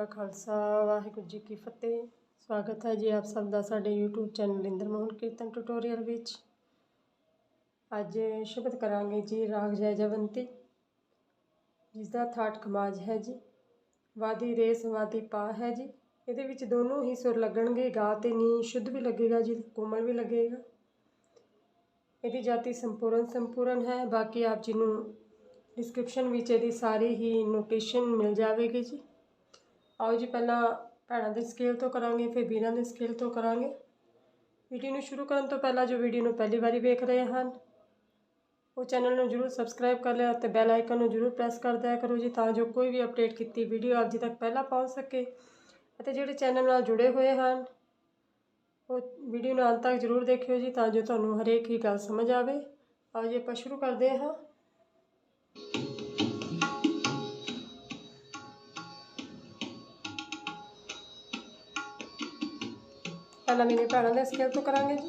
ਕਾ ਖਾਲਸਾ, ਵਾਹਿਗੁਰੂ ਜੀ ਕੀ ਫਤਿਹ। ਸਵਾਗਤ ਹੈ ਜੀ ਆਪ ਸਭ ਦਾ ਸਾਡੇ YouTube channel Inder Mohan Kirtan tutorial ਵਿੱਚ। ਅੱਜ ਸ਼ਬਦ ਕਰਾਂਗੇ ਜੀ ਰਾਗ ਜੈ ਜਵੰਤੀ ਜਿਸ ਦਾ ਥਾਟ ਖਮਾਜ ਹੈ ਜੀ। ਵਾਦੀ ਰੇਸ, ਵਾਦੀ ਪਾ ਹੈ ਜੀ। ਇਹਦੇ ਵਿੱਚ ਦੋਨੋਂ ਹੀ ਸੁਰ ਲੱਗਣਗੇ, ਗਾ ਤੇ ਨੀ, ਸ਼ੁੱਧ ਵੀ ਲੱਗੇਗਾ ਜੀ, ਕੋਮਲ ਵੀ ਲੱਗੇਗਾ। ਇਹਦੀ ਜਾਤੀ ਸੰਪੂਰਨ ਸੰਪੂਰਨ ਹੈ। ਬਾਕੀ ਆਪ ਜੀ ਨੂੰ ਡਿਸਕ੍ਰਿਪਸ਼ਨ ਵਿੱਚ ਇਹਦੀ ਸਾਰੀ ਹੀ ਨੋਟੇਸ਼ਨ ਮਿਲ ਜਾਵੇਗੀ ਜੀ। ਆਓ ਜੀ ਪਹਿਲਾਂ ਭੈਣਾਂ ਦੇ ਸਕੇਲ ਤੋਂ ਕਰਾਂਗੇ ਫਿਰ ਵੀਰਾਂ ਦੇ ਸਕੇਲ ਤੋਂ ਕਰਾਂਗੇ। ਵੀਡੀਓ ਨੂੰ ਸ਼ੁਰੂ ਕਰਨ ਤੋਂ ਪਹਿਲਾਂ ਜੋ ਵੀਡੀਓ ਨੂੰ ਪਹਿਲੀ ਵਾਰੀ ਵੇਖ ਰਹੇ ਹਨ, ਉਹ ਚੈਨਲ ਨੂੰ ਜਰੂਰ ਸਬਸਕ੍ਰਾਈਬ ਕਰ ਲਿਆ ਅਤੇ ਬੈਲ ਆਈਕਨ ਨੂੰ ਜਰੂਰ ਪ੍ਰੈਸ ਕਰ ਦਿਆ ਕਰੋ ਜੀ ਤਾਂ ਜੋ ਕੋਈ ਵੀ ਅਪਡੇਟ ਕੀਤੀ ਵੀਡੀਓ ਆਪ ਜੀ ਤੱਕ ਪਹਿਲਾਂ ਪਹੁੰਚ ਸਕੇ। ਅਤੇ ਜਿਹੜੇ ਚੈਨਲ ਨਾਲ ਜੁੜੇ ਹੋਏ ਹਨ, ਉਹ ਵੀਡੀਓ ਨੂੰ ਅੰਤ ਤੱਕ ਜਰੂਰ ਦੇਖਿਓ ਜੀ ਤਾਂ ਜੋ ਤੁਹਾਨੂੰ ਹਰੇਕ ਹੀ ਗੱਲ ਸਮਝ ਆਵੇ। ਆਓ ਜੀ ਆਪਾਂ ਸ਼ੁਰੂ ਕਰਦੇ ਹਾਂ। ਪਹਿਲਾਂ ਮੇਰੇ ਭੈਣਾਂ ਦੇ ਸਕੇਲ ਤੋਂ ਕਰਾਂਗੇ ਜੀ?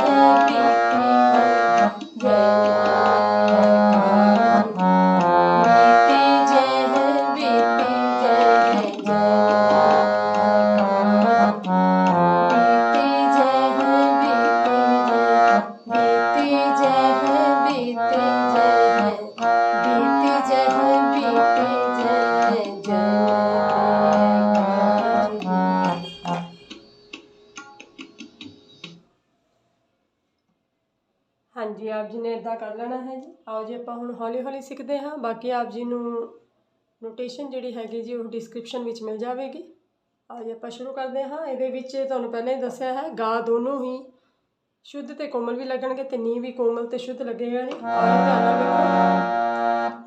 ਕਰ ਲੈਣਾ ਹੈ ਜੀ ਆਓ ਜੀ ਆਪਾਂ ਹੁਣ ਹੌਲੀ ਹੌਲੀ ਸਿੱਖਦੇ ਹਾਂ ਬਾਕੀ ਆਪ ਜੀ ਨੂੰ ਨੋਟੇਸ਼ਨ ਜਿਹੜੀ ਹੈਗੀ ਜੀ ਉਹ ਡਿਸਕ੍ਰਿਪਸ਼ਨ ਵਿੱਚ ਮਿਲ ਜਾਵੇਗੀ ਆਓ ਜੀ ਆਪਾਂ ਸ਼ੁਰੂ ਕਰਦੇ ਹਾਂ ਇਹਦੇ ਵਿੱਚ ਤੁਹਾਨੂੰ ਪਹਿਲਾਂ ਹੀ ਦੱਸਿਆ ਹੈ ਗਾ ਦੋਨੋਂ ਹੀ ਸ਼ੁੱਧ ਤੇ ਕੋਮਲ ਵੀ ਲੱਗਣਗੇ ਤੇ ਨੀ ਵੀ ਕੋਮਲ ਤੇ ਸ਼ੁੱਧ ਲੱਗੇਗਾ ਨਹੀਂ ਆਓ ਜੀ ਧਿਆਨ ਨਾਲ ਵੇਖੋ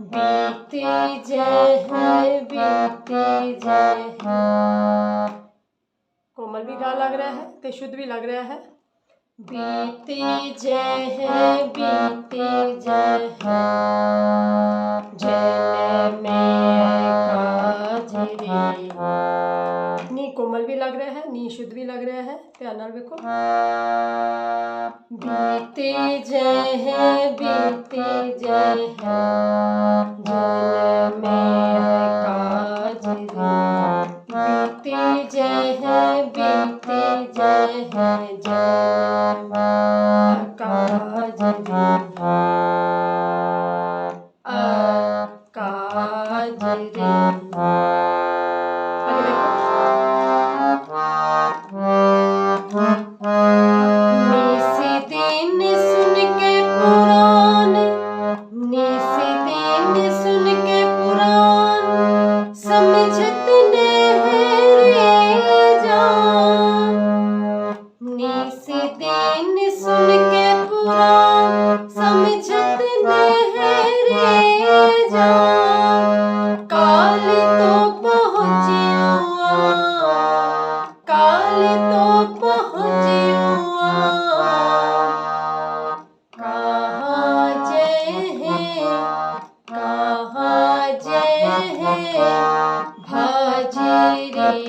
बीती जय है बीती जय है ਕੋਮਲ ਵੀ ਗਾ ਲੱਗ ਰਿਹਾ ਹੈ ਤੇ ਸ਼ੁੱਧ ਵੀ ਲੱਗ ਰਿਹਾ ਹੈ बीती जय है की जय है जेल नी कोमल भी लग रहा है नी शुद्ध भी लग रहा है ध्यान देखो बीती जय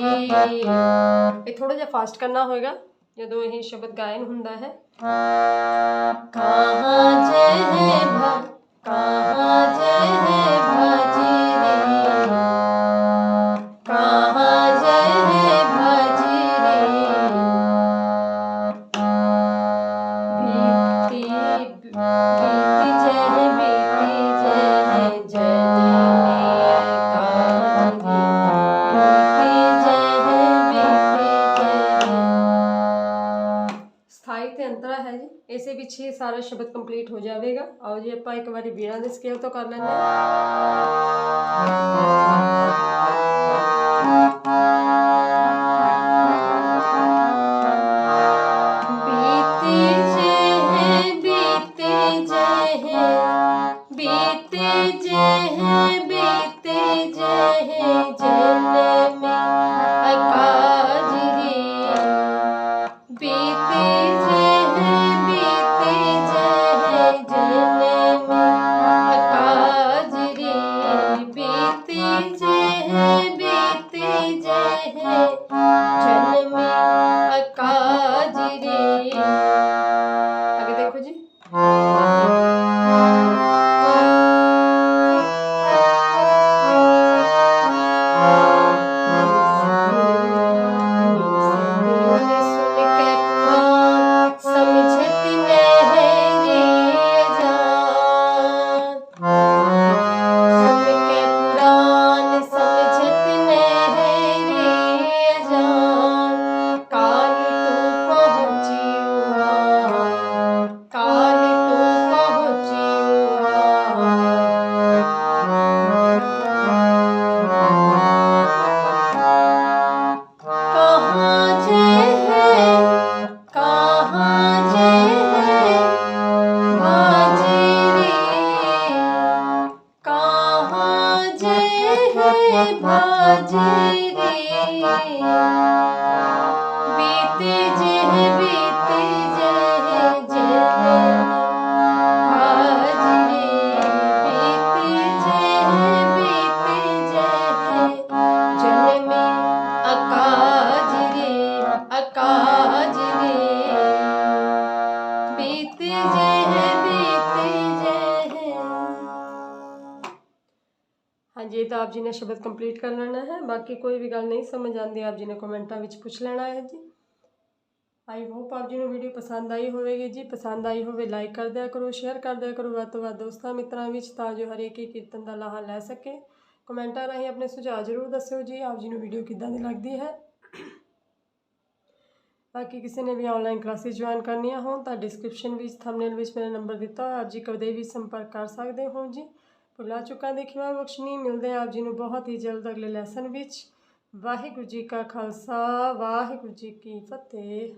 ये थोड़ा जा फास्ट करना होगा जो यही शब्द गायन होंगे है। ਕੰਪਲੀਟ ਆਓ ਜੀ ਆਪਾਂ ਇੱਕ ਵਾਰੀ ਬੀਣਾ ਦੇ ਸਕੇਲ ਤੋਂ ਕਰ ਲੈਂਦੇ ਹਾਂ। Father. ਆਪ ਜੀ ਨੇ ਸ਼ਬਦ ਕੰਪਲੀਟ ਕਰ ਲੈਣਾ ਹੈ। ਬਾਕੀ ਕੋਈ ਵੀ ਗੱਲ ਨਹੀਂ ਸਮਝ ਆਉਂਦੀ, ਆਪ ਜੀ ਨੇ ਕਮੈਂਟਾਂ ਵਿੱਚ ਪੁੱਛ ਲੈਣਾ ਹੈ ਜੀ। ਆਈ ਹੋਪ ਆਪ ਜੀ ਨੂੰ ਵੀਡੀਓ ਪਸੰਦ ਆਈ ਹੋਵੇਗੀ ਜੀ। ਪਸੰਦ ਆਈ ਹੋਵੇ ਲਾਈਕ ਕਰ ਦਿਆ ਕਰੋ ਸ਼ੇਅਰ ਕਰ ਦਿਆ ਕਰੋ। ਵੱਧ ਤੋਂ ਵੱਧ ਦੋਸਤਾਂ ਮਿੱਤਰਾਂ ਵਿੱਚ ਤਾਂ ਜੋ ਹਰੇਕ ਹੀ ਕੀਰਤਨ ਦਾ ਲਾਹਾ ਲੈ ਸਕੇ। ਕਮੈਂਟਾਂ ਰਾਹੀਂ ਆਪਣੇ ਸੁਝਾਅ ਜ਼ਰੂਰ ਦੱਸਿਓ ਜੀ, ਆਪ ਜੀ ਨੂੰ ਵੀਡੀਓ ਕਿੱਦਾਂ ਦੀ ਲੱਗਦੀ ਹੈ। ਬਾਕੀ ਕਿਸੇ ਨੇ ਵੀ ਆਨਲਾਈਨ ਕਲਾਸਿਸ ਜੁਆਇਨ ਕਰਨੀਆਂ ਹੋਣ ਤਾਂ ਡਿਸਕ੍ਰਿਪਸ਼ਨ ਵਿੱਚ ਥੰਬਨੇਲ ਵਿੱਚ ਮੇਰਾ ਨੰਬਰ ਦਿੱਤਾ ਹੋਇਆ। ਆਪ ਜੀ ਕਦੇ ਵੀ ਸੰਪਰਕ ਕਰ ਸਕਦੇ ਹੋ ਜੀ। ਭੁੱਲਾ ਚੁੱਕਾ ਦੇਖਿਆ ਬਖਸ਼ਣੀ ਮਿਲਦੇ ਆਪ ਜੀ ਨੂੰ ਬਹੁਤ ਹੀ ਜਲਦ ਅਗਲੇ ਲੈਸਨ ਵਿੱਚ। ਵਾਹਿਗੁਰੂ ਜੀ ਕਾ ਖਾਲਸਾ, ਵਾਹਿਗੁਰੂ ਜੀ ਕੀ ਫਤਿਹ।